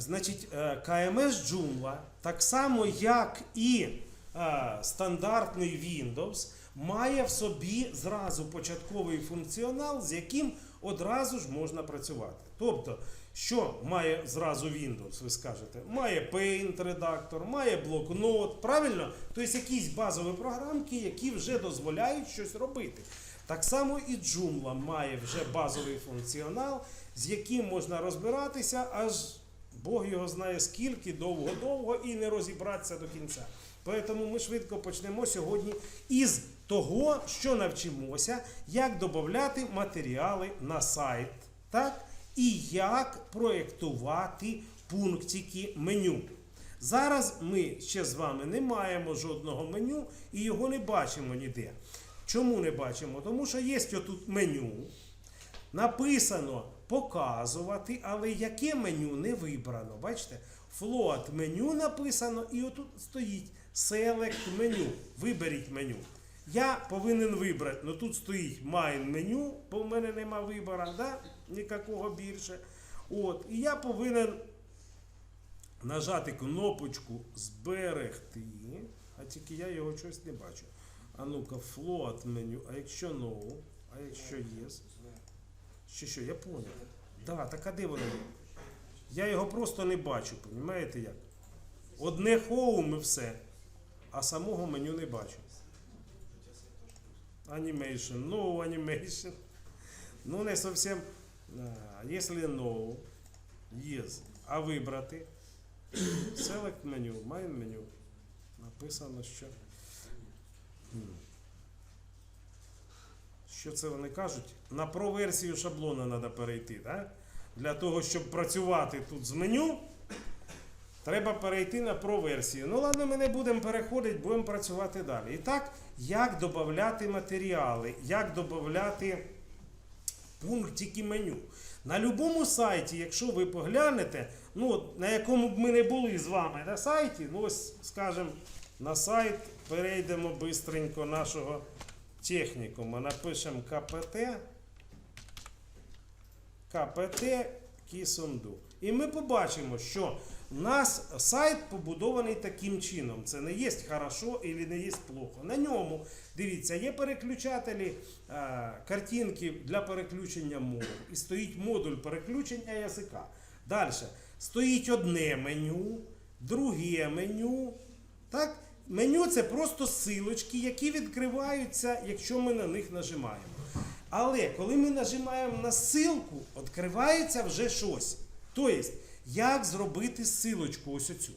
Значить, е, КМС Joomla, так само як і е, стандартний Windows, має в собі зразу початковий функціонал, з яким одразу ж можна працювати. Тобто, що має зразу Windows, ви скажете? Має Paint редактор, має блокнот, правильно? Тобто якісь базові програмки, які вже дозволяють щось робити. Так само і Joomla має вже базовий функціонал, з яким можна розбиратися, аж Бог його знає скільки, довго-довго і не розібратися до кінця. Тому ми швидко почнемо сьогодні із того, що навчимося, як додати матеріали на сайт, так? і як проєктувати пунктики меню. Зараз ми ще з вами не маємо жодного меню і його не бачимо ніде. Чому не бачимо? Тому що є тут меню, написано показувати, але яке меню не вибрано. Бачите? Float меню написано, і отут стоїть Select меню. Виберіть меню. Я повинен вибрати, ну тут стоїть Mine меню, бо в мене нема вибору, да? ніякого більше. От, і я повинен нажати кнопочку Зберегти. А тільки я його щось не бачу. А ну-ка, float меню. А якщо no, а якщо yes? Що що, я поняв. Да, так а де воно? Я його просто не бачу, розумієте як? Одне home і все, а самого меню не бачу. Animation, no animation. Ну, не зовсім. Якщо no, yes, а вибрати. Select меню, main меню. Написано, що. Що це вони кажуть? На про-версію шаблона треба перейти, так? Для того, щоб працювати тут з меню, треба перейти на про-версію. Ну ладно, ми не будемо переходити, будемо працювати далі. І так, як додати матеріали, як додати пунктики меню. На будь-якому сайті, якщо ви поглянете, ну, на якому б ми не були з вами на сайті, ну ось, скажімо, на сайт перейдемо бистренько нашого технікума, напишемо КПТ, КПТ Кісунду. І ми побачимо, що у нас сайт побудований таким чином. Це не є хорошо і не є плохо. На ньому, дивіться, є переключателі е, картинки для переключення мов. І стоїть модуль переключення язика. Далі стоїть одне меню, друге меню. Так? Меню це просто силочки, які відкриваються, якщо ми на них нажимаємо. Але коли ми нажимаємо на ссылку, відкривається вже щось. Тобто, як зробити ссылочку ось оцю?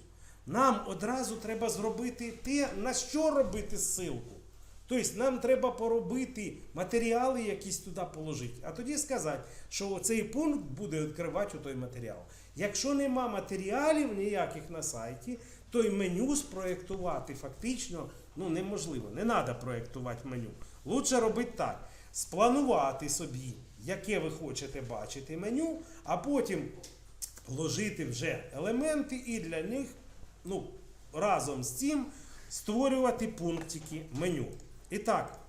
Нам одразу треба зробити те, на що робити ссылку. Тобто нам треба поробити матеріали якісь туди положити, а тоді сказати, що цей пункт буде відкривати той матеріал. Якщо нема матеріалів ніяких на сайті, то й меню спроєктувати фактично ну, неможливо. Не треба проєктувати меню. Лучше робити так: спланувати собі, яке ви хочете бачити меню, а потім вложити вже елементи і для них ну, разом з цим створювати пунктики меню. І так,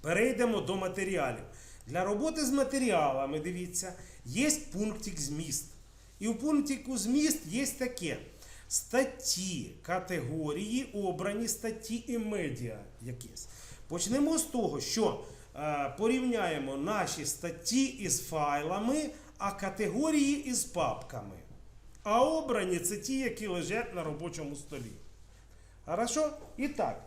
перейдемо до матеріалів. Для роботи з матеріалами, дивіться, є пунктик зміст. І в пунктику зміст є таке. Статті, категорії, обрані статті і медіа якісь. Почнемо з того, що е, порівняємо наші статті із файлами, а категорії із папками. А обрані це ті, які лежать на робочому столі. Хорошо? І так.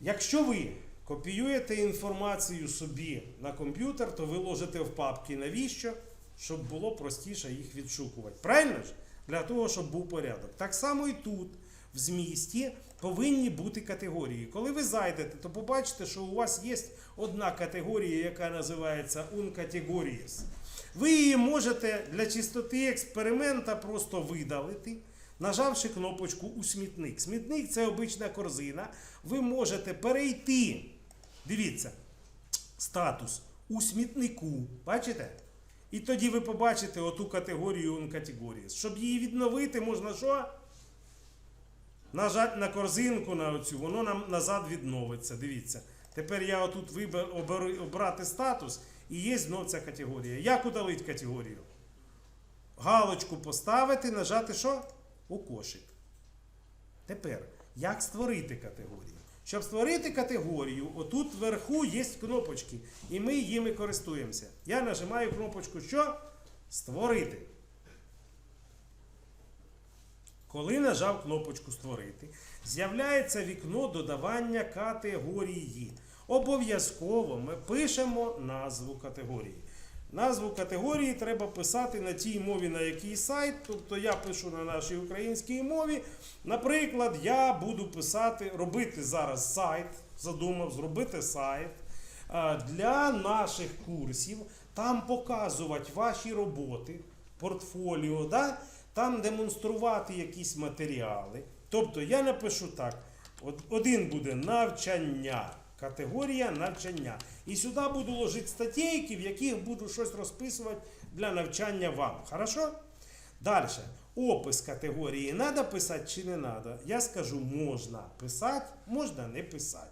Якщо ви копіюєте інформацію собі на комп'ютер, то ви ложите в папки навіщо? Щоб було простіше їх відшукувати. Правильно ж? Для того, щоб був порядок. Так само і тут, в змісті, повинні бути категорії. Коли ви зайдете, то побачите, що у вас є одна категорія, яка називається Uncategories. Ви її можете для чистоти експеримента просто видалити, нажавши кнопочку у смітник. Смітник це обична корзина. Ви можете перейти. Дивіться, статус у смітнику. Бачите? І тоді ви побачите оту категорію Uncategories. Щоб її відновити, можна що? Нажати на корзинку на оцю, воно нам назад відновиться. Дивіться. Тепер я отут виберу обрати статус і є знов ця категорія. Як удалити категорію? галочку поставити, нажати що? У кошик. Тепер, як створити категорію? Щоб створити категорію, отут вверху є кнопочки, і ми їми користуємося. Я нажимаю кнопочку що? Створити. Коли нажав кнопочку Створити, з'являється вікно додавання категорії. Обов'язково ми пишемо назву категорії. Назву категорії треба писати на тій мові, на який сайт. Тобто я пишу на нашій українській мові. Наприклад, я буду писати, робити зараз сайт, задумав зробити сайт для наших курсів, там показувати ваші роботи, портфоліо, да? там демонструвати якісь матеріали. Тобто я напишу так: один буде навчання. Категорія навчання. І сюди буду ложити статейки, в яких буду щось розписувати для навчання вам. Хорошо? Далі. Опис категорії треба писати чи не треба? Я скажу, можна писати, можна не писати.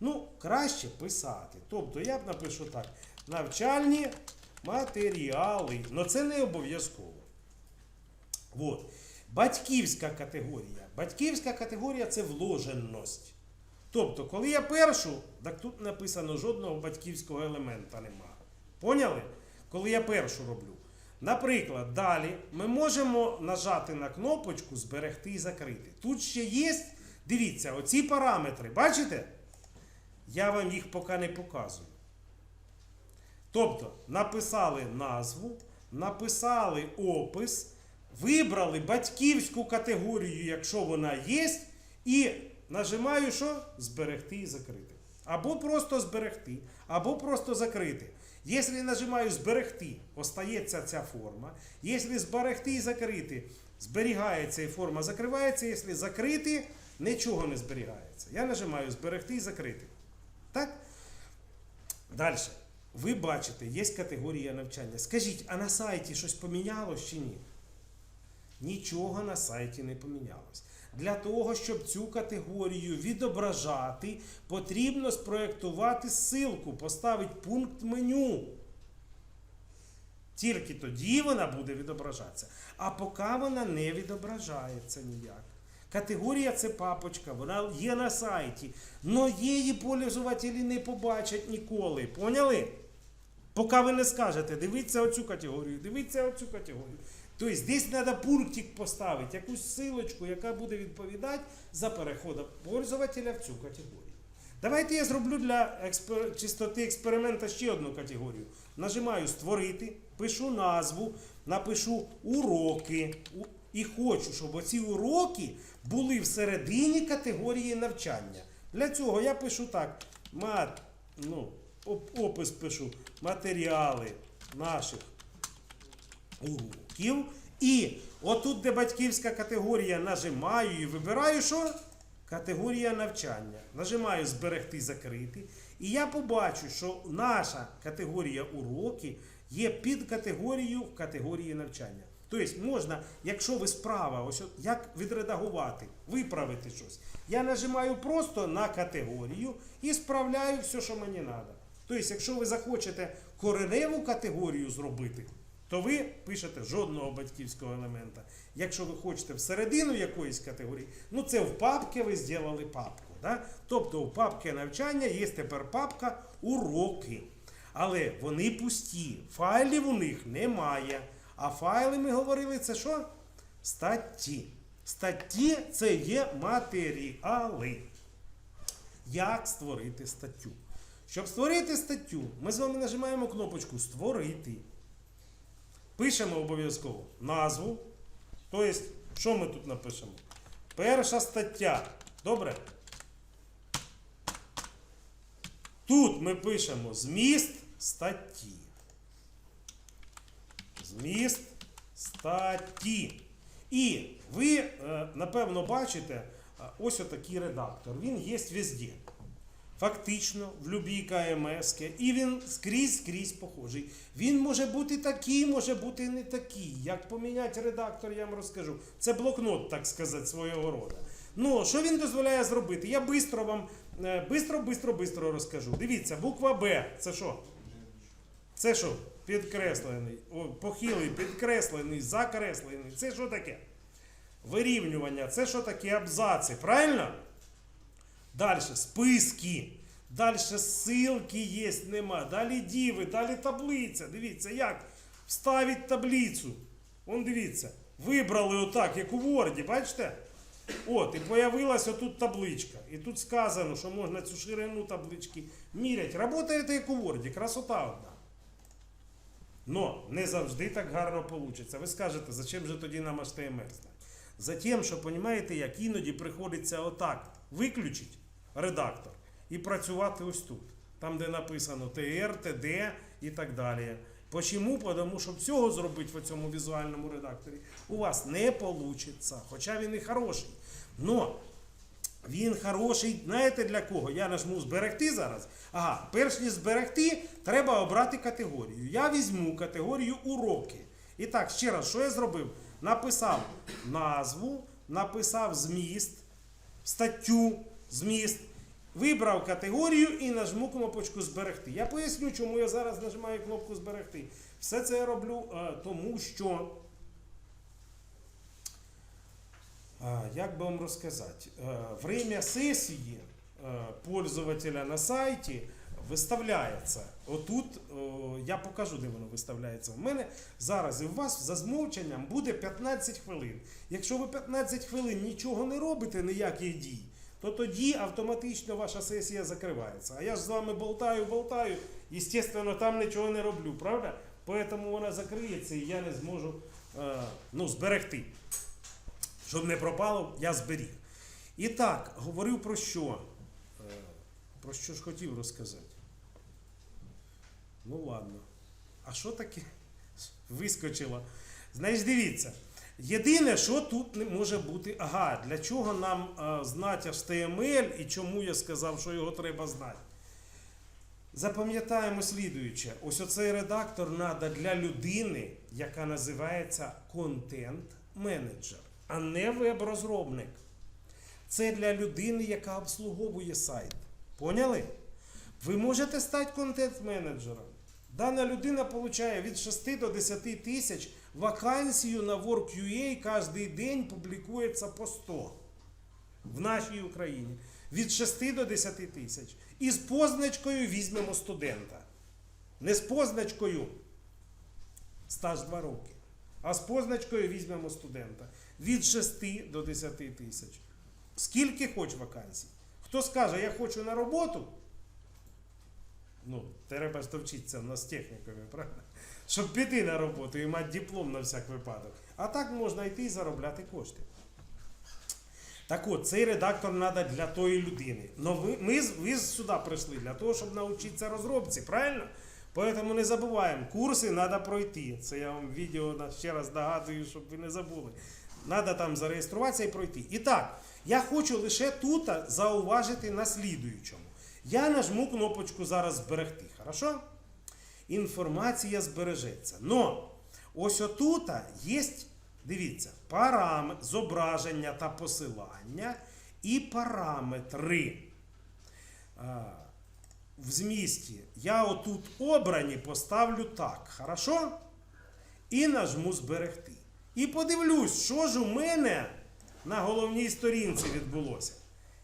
Ну, краще писати. Тобто я б напишу так: навчальні матеріали. Але це не обов'язково. От. Батьківська категорія. Батьківська категорія це вложеність. Тобто, коли я першу, так тут написано жодного батьківського елемента немає. Поняли? Коли я першу роблю. Наприклад, далі ми можемо нажати на кнопочку Зберегти і закрити. Тут ще є, дивіться, оці параметри. Бачите? Я вам їх поки не показую. Тобто, написали назву, написали опис, вибрали батьківську категорію, якщо вона є, і нажимаю, що? Зберегти і закрити. Або просто зберегти, або просто закрити. Якщо нажимаю зберегти, остається ця форма. Якщо зберегти і закрити, зберігається і форма закривається. Якщо закрити, нічого не зберігається. Я нажимаю зберегти і закрити. Так? Далі. Ви бачите, є категорія навчання. Скажіть, а на сайті щось помінялось чи ні? Нічого на сайті не помінялось. Для того, щоб цю категорію відображати, потрібно спроєктувати ссылку, поставити пункт меню. Тільки тоді вона буде відображатися. А поки вона не відображається ніяк. Категорія це папочка, вона є на сайті, але її пользователі не побачать ніколи. Поняли? Поки ви не скажете, дивіться оцю категорію, дивіться оцю категорію. Тобто десь треба пунктик поставити, якусь силочку, яка буде відповідати за переход пользователя в цю категорію. Давайте я зроблю для експер... чистоти експеримента ще одну категорію. Нажимаю Створити, пишу назву, напишу уроки. І хочу, щоб оці уроки були всередині категорії навчання. Для цього я пишу так: мат, ну, оп- опис пишу матеріали наших уроків. І отут, де батьківська категорія, нажимаю і вибираю що? Категорія навчання. Нажимаю зберегти, закрити. І я побачу, що наша категорія уроки є під категорією в категорії навчання. Тобто можна, якщо ви справа, ось як відредагувати, виправити щось. Я нажимаю просто на категорію і справляю все, що мені треба. Тобто, якщо ви захочете кореневу категорію зробити, то ви пишете жодного батьківського елемента. Якщо ви хочете всередину якоїсь категорії, ну це в папці ви зробили папку. Да? Тобто у папки навчання є тепер папка уроки. Але вони пусті. Файлів у них немає. А файли, ми говорили, це що? Статті. Статті це є матеріали. Як створити статтю? Щоб створити статтю, ми з вами нажимаємо кнопочку Створити. Пишемо обов'язково назву. Тобто, що ми тут напишемо? Перша стаття. Добре? Тут ми пишемо зміст статті. Зміст статті. І ви, е, напевно, бачите е, ось отакий редактор. Він є везде. Фактично, в любій КМС, і він скрізь скрізь похожий. Він може бути такий, може бути не такий. Як поміняти редактор, я вам розкажу. Це блокнот, так сказати, свого роду. Ну, що він дозволяє зробити? Я бистро вам е, бистро, бистро, бистро розкажу. Дивіться, буква Б. Це що? Це що? підкреслений, о, похилий, підкреслений, закреслений. Це що таке? Вирівнювання, це що таке абзаци, правильно? Далі списки. Далі ссылки є, нема. Далі діви, далі таблиця. Дивіться, як вставить таблицю. Вон дивіться. Вибрали отак, як у Word, бачите? От, і появилась отут табличка. І тут сказано, що можна цю ширину таблички міряти. Работаєте як у Word, красота одна. Но не завжди так гарно вийде. Ви скажете, зачем же тоді нам HTML знати? Затем, що розумієте, як іноді приходиться отак виключити редактор і працювати ось тут, там, де написано TR, TD і так далі. Почому? Тому що цього зробити в цьому візуальному редакторі у вас не вийде. Хоча він і хороший. Но він хороший, знаєте для кого? Я нажму зберегти зараз. Ага, перш ніж зберегти, треба обрати категорію. Я візьму категорію уроки. І так, ще раз, що я зробив? Написав назву, написав зміст, статтю, зміст, вибрав категорію і нажму кнопочку зберегти. Я поясню, чому я зараз нажимаю кнопку зберегти. Все це я роблю е, тому, що. Як би вам розказати? Е, Время сесії е, пользователя на сайті виставляється. Отут я покажу, де воно виставляється. У мене зараз і у вас за змовченням буде 15 хвилин. Якщо ви 15 хвилин нічого не робите, ніяких дій, то тоді автоматично ваша сесія закривається. А я ж з вами болтаю, болтаю, естественно, там нічого не роблю, правда? Поэтому вона закриється і я не зможу е, ну, зберегти. Щоб не пропало, я зберіг. І так, говорив про що? Е, Про що ж хотів розказати? Ну ладно. А що таке? Вискочило. Значить, дивіться. Єдине, що тут не може бути. Ага, для чого нам е, знати HTML і чому я сказав, що його треба знати? Запам'ятаємо слідуюче. Ось оцей редактор треба для людини, яка називається контент-менеджер, а не веб-розробник. Це для людини, яка обслуговує сайт. Поняли? Ви можете стати контент-менеджером. Дана людина отримує від 6 до 10 тисяч вакансію на Work.ua кожен день публікується по 100 в нашій Україні. Від 6 до 10 тисяч. І з позначкою візьмемо студента. Не з позначкою стаж 2 роки. А з позначкою візьмемо студента. Від 6 до 10 тисяч. Скільки хоч вакансій? Хто скаже, я хочу на роботу? Ну, треба ж вчитися в нас з техніками, правда? Щоб піти на роботу і мати диплом на всяк випадок. А так можна йти і заробляти кошти. Так от, цей редактор треба для тої людини. Но ви, ми, ви сюди прийшли для того, щоб навчитися розробці, правильно? Поэтому не забуваємо, курси треба пройти. Це я вам відео ще раз нагадую, щоб ви не забули. Треба там зареєструватися і пройти. І так, я хочу лише тут зауважити на слідуючому. Я нажму кнопочку зараз зберегти. Хорошо? Інформація збережеться. Но ось отут є, дивіться, парам... зображення та посилання і параметри. В змісті я отут обрані поставлю так. Хорошо? І нажму зберегти. І подивлюсь, що ж у мене на головній сторінці відбулося.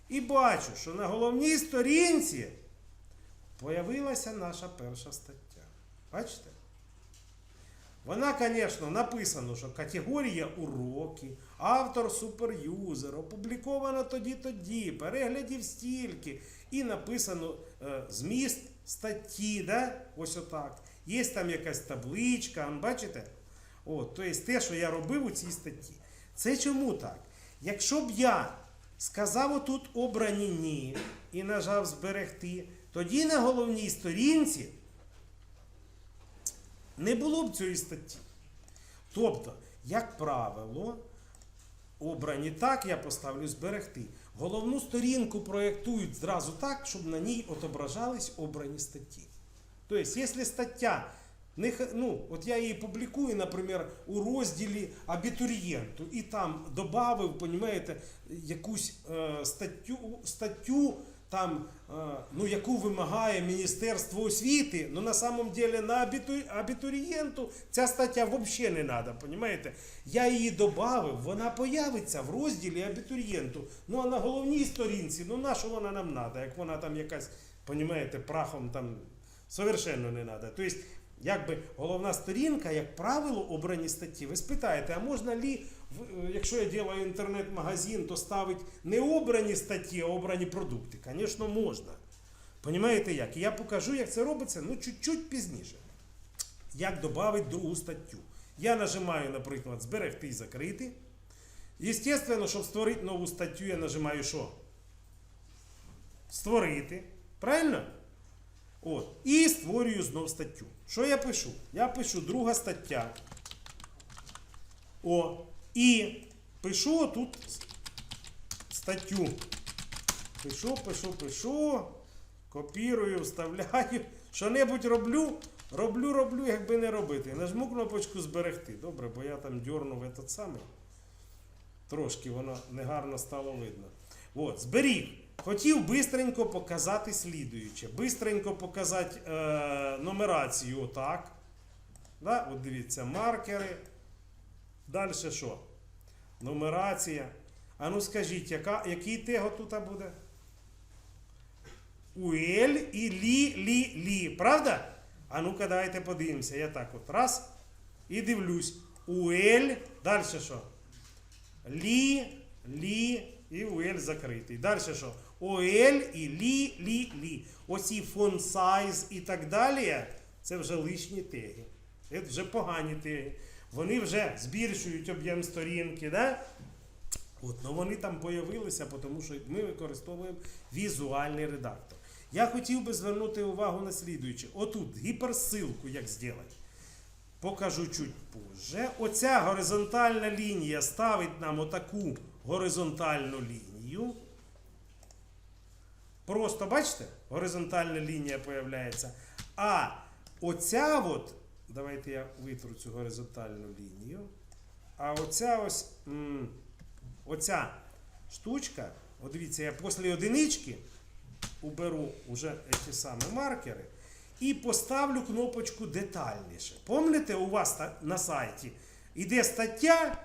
І бачу, що на головній сторінці появилася наша перша стаття. Бачите? Вона, звісно, написано, що категорія уроки, автор суперюзер, опубліковано тоді-тоді, переглядів стільки. І написано е, зміст статті, да? ось отак. Є там якась табличка, бачите? От, тобто те, що я робив у цій статті. Це чому так? Якщо б я сказав отут обрані ні і нажав зберегти, тоді на головній сторінці не було б цієї статті. Тобто, як правило, обрані так, я поставлю зберегти. Головну сторінку проєктують зразу так, щоб на ній отображались обрані статті. Тобто, якщо стаття, ну, от я її публікую, наприклад, у розділі абітурієнту, і там додав, якусь е, статтю, статтю там, ну, яку вимагає Міністерство освіти, ну на самом деле на абітурієнту ця стаття взагалі не треба, понімаєте? Я її додав, вона появиться в розділі абітурієнту. Ну а на головній сторінці, ну на що вона нам треба, як вона там якась, понімаєте, прахом там совершенно не треба. Тобто, якби головна сторінка, як правило, обрані статті. Ви спитаєте, а можна лі, якщо я ділаю інтернет-магазин, то ставить не обрані статті, а обрані продукти? Звісно, можна. Понімаєте як? І я покажу, як це робиться, ну чуть-чуть пізніше. Як додати другу статтю. Я нажимаю, наприклад, зберегти і закрити. Естественно, щоб створити нову статтю, я нажимаю що? Створити. Правильно? От. І створюю знов статтю. Що я пишу? Я пишу друга стаття. О. І пишу тут статтю. Пишу, пишу, пишу. Копірую, вставляю. Що-небудь роблю. Роблю, роблю, якби не робити. Нажму кнопочку зберегти. Добре, бо я там дьорнув этот самий. Трошки воно негарно стало видно. От, зберіг. Хотів бистренько показати слідуюче. Бистренько показати е, нумерацію отак. Да? От дивіться, маркери. Далі що? Нумерація. А ну скажіть, яка, який tego тут буде? Уель і лі, лі, лі. Правда? А ну-ка, давайте подивимося. Я так от раз. І дивлюсь. Уель. Далі що? Лі, лі і уель закритий. Далі що? Оель і лі, лі, лі. Оці фон сайз і так далі. Це вже лишні теги. Це вже погані теги. Вони вже збільшують об'єм сторінки, да? От, ну вони там появилися, тому що ми використовуємо візуальний редактор. Я хотів би звернути увагу на слідуюче. Отут гіперсилку як зробити. Покажу чуть позже. Оця горизонтальна лінія ставить нам отаку горизонтальну лінію. Просто бачите, горизонтальна лінія появляється. А оця от, давайте я витру цю горизонтальну лінію. А оця ось, оця штучка, от дивіться, я після одинички уберу вже ті самі маркери і поставлю кнопочку детальніше. Помните, у вас на сайті іде стаття,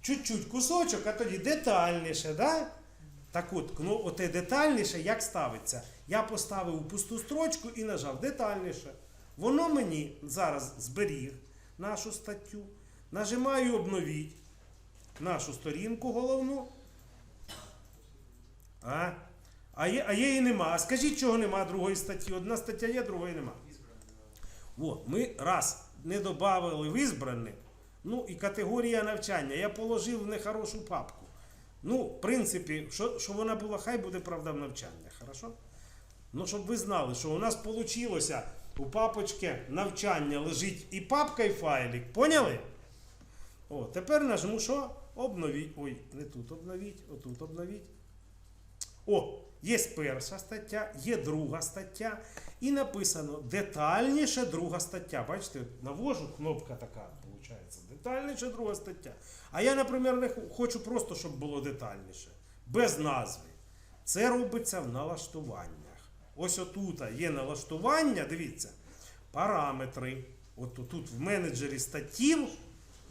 чуть-чуть кусочок, а тоді детальніше, да? Так от, оте детальніше як ставиться? Я поставив пусту строчку і нажав детальніше. Воно мені зараз зберіг нашу статтю. Нажимаю обновіть нашу сторінку головну. А? А, є, а її нема. Скажіть, чого нема другої статті? Одна стаття є, другої нема. О, ми раз не додали в ізбраних, ну і категорія навчання. Я положив в нехорошу папку. Ну, в принципі, що, що вона була, хай буде правда в навчання, хорошо? Ну, щоб ви знали, що у нас вийшло у папочці навчання лежить і папка, і файлик. Поняли? О, тепер нажму що? Обновіть. Ой, не тут обновіть, отут обновіть. О, є перша стаття, є друга стаття. І написано детальніше друга стаття. Бачите, навожу, кнопка така, виходить. Детальніше друга стаття. А я, наприклад, не хочу просто, щоб було детальніше. Без назви. Це робиться в налаштуваннях. Ось отут є налаштування, дивіться, параметри. От тут в менеджері статтів,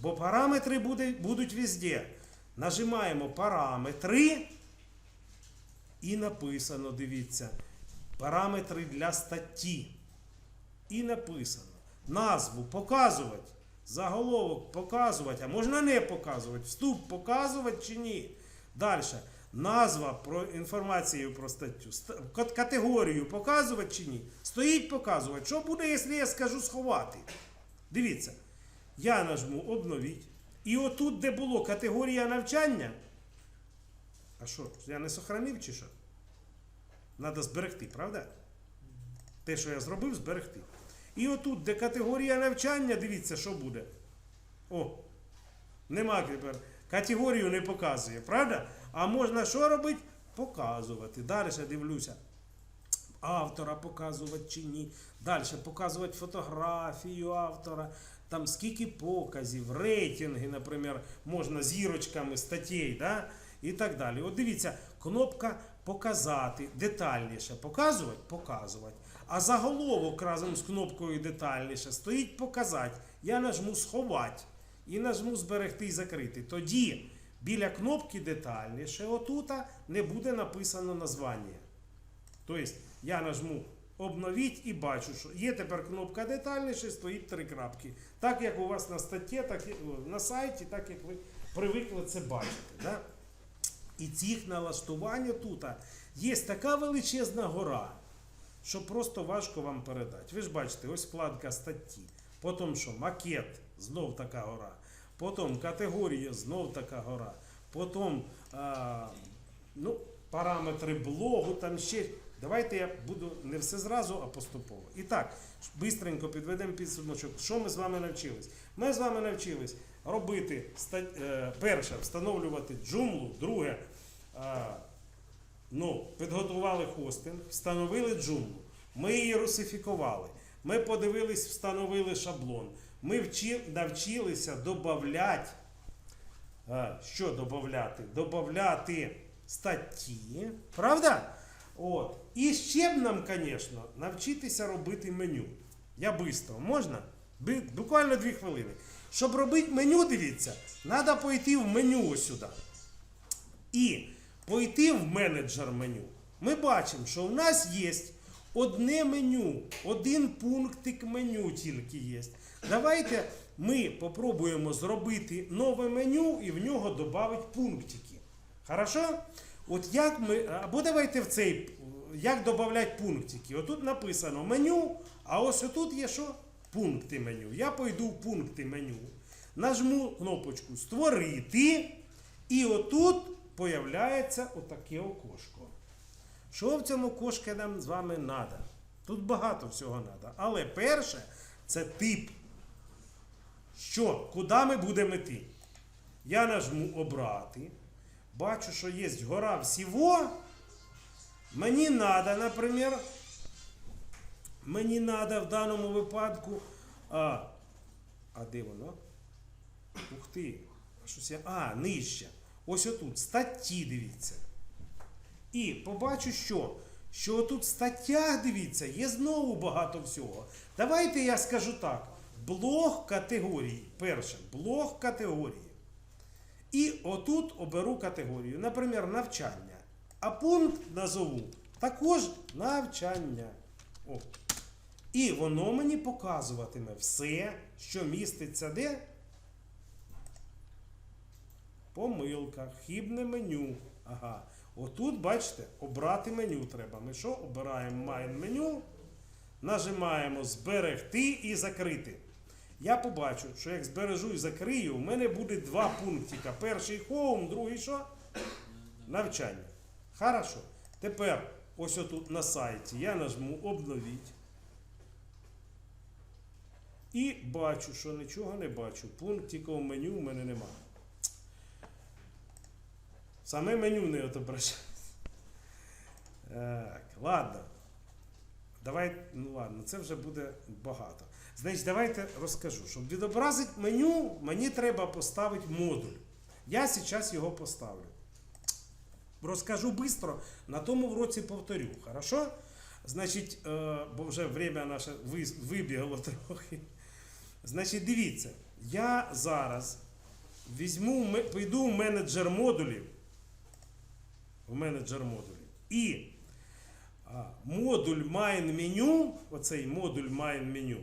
бо параметри буде, будуть везде. Нажимаємо параметри. І написано, дивіться, параметри для статті. І написано. Назву показувати, заголовок показувати, а можна не показувати, вступ показувати чи ні. Далі. Назва про інформацію про статтю. Категорію показувати чи ні. Стоїть показувати. Що буде, якщо я скажу сховати? Дивіться. Я нажму обновіть. І отут, де було категорія навчання. А що, я не сохранив чи що? Треба зберегти, правда? Те, що я зробив, зберегти. І отут, де категорія навчання, дивіться, що буде. О, нема тепер. Категорію не показує, правда? А можна що робити? Показувати. Далі дивлюся. Автора показувати чи ні. Далі показувати фотографію автора. Там скільки показів, рейтинги, наприклад, можна зірочками статей, да? і так далі. От дивіться, кнопка показати детальніше. Показувати? Показувати. А заголовок разом з кнопкою детальніше стоїть показати. Я нажму сховати і нажму зберегти і закрити. Тоді біля кнопки детальніше, отута не буде написано названня. Тобто я нажму обновіть і бачу, що є тепер кнопка детальніше, стоїть три крапки. Так як у вас на статті, так і на сайті, так як ви привикли це бачити. Да? І цих налаштувань тут є така величезна гора, що просто важко вам передати. Ви ж бачите, ось вкладка статті. Потім що макет, знов така гора. Потім категорія, знов така гора. Потім а, ну, параметри блогу, там ще. Давайте я буду не все зразу, а поступово. І так, швидко підведемо підсумочок. Що ми з вами навчились? Ми з вами навчились робити е, перше, встановлювати джумлу, друге, ну, підготували хостинг, встановили джумлу. Ми її русифікували. Ми подивились, встановили шаблон. Ми вчи, навчилися додати. Що додати? Додати статті. Правда? От. І ще б нам, звісно, навчитися робити меню. Я швидко. Можна? Буквально дві хвилини. Щоб робити меню, дивіться, треба пойти в меню ось сюди. І пойти в менеджер меню. Ми бачимо, що у нас є одне меню, один пунктик меню тільки є. Давайте ми попробуємо зробити нове меню і в нього додати пунктики. Хорошо? От як ми. Або давайте в цей. Як додати пунктики? Отут написано меню, а ось отут є що? Пункти меню. Я пойду в пункти меню, нажму кнопочку Створити, і отут появляється отаке окошко. Що в цьому окошку нам з вами треба? Тут багато всього треба. Але перше це тип. Що? Куди ми будемо йти? Я нажму обрати. Бачу, що є гора всього. Мені треба, наприклад, мені треба в даному випадку. А, а де воно? Ух ти. А, щось я, а, нижче. Ось отут. Статті, дивіться. І побачу, що? Що тут в статтях, дивіться, є знову багато всього. Давайте я скажу так: блок категорії. Перше, блок категорії. І отут оберу категорію, наприклад, навчання. А пункт назову також навчання. О. І воно мені показуватиме все, що міститься де? Помилка, хібне меню. Ага. Отут, бачите, обрати меню треба. Ми що? Обираємо Майн меню, нажимаємо зберегти і закрити. Я побачу, що як збережу і закрию, у мене буде два пунктика. Перший хоум, другий що? Навчання. Хорошо. Тепер ось отут на сайті я нажму обновіть. І бачу, що нічого не бачу. Пунктиків меню в мене немає. Саме меню не отображається. Так, ладно. Давай, ну ладно, це вже буде багато. Значить, давайте розкажу. Щоб відобразити меню, мені треба поставити модуль. Я зараз його поставлю. Розкажу швидко, на тому вроці повторю. Хорошо? Значить, е, бо вже время наше вибігло трохи. Значить, дивіться, я зараз візьму, піду в менеджер модулів. В менеджер модулів. І модуль Main Menu, оцей модуль Main Menu,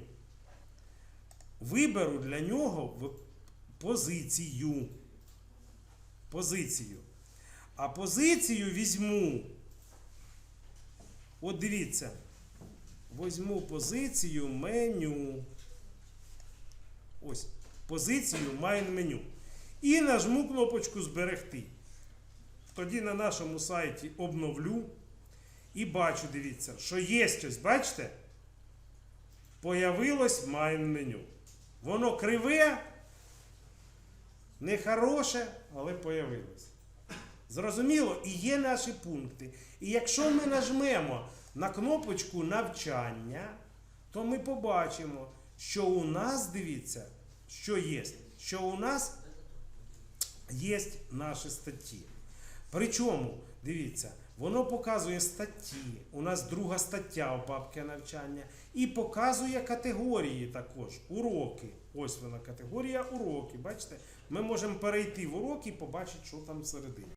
виберу для нього позицію. Позицію. А позицію візьму. От дивіться. Візьму позицію меню. Ось. Позицію Main Menu. І нажму кнопочку Зберегти. Тоді на нашому сайті обновлю. І бачу, дивіться, що є щось, бачите? Появилось Main меню. Воно криве, нехороше, але появилось. Зрозуміло, і є наші пункти. І якщо ми нажмемо на кнопочку навчання, то ми побачимо, що у нас, дивіться, що є. Що у нас є наші статті. Причому, дивіться, воно показує статті. У нас друга стаття у папки навчання. І показує категорії також, уроки. Ось вона категорія уроки. Бачите, ми можемо перейти в уроки і побачити, що там всередині.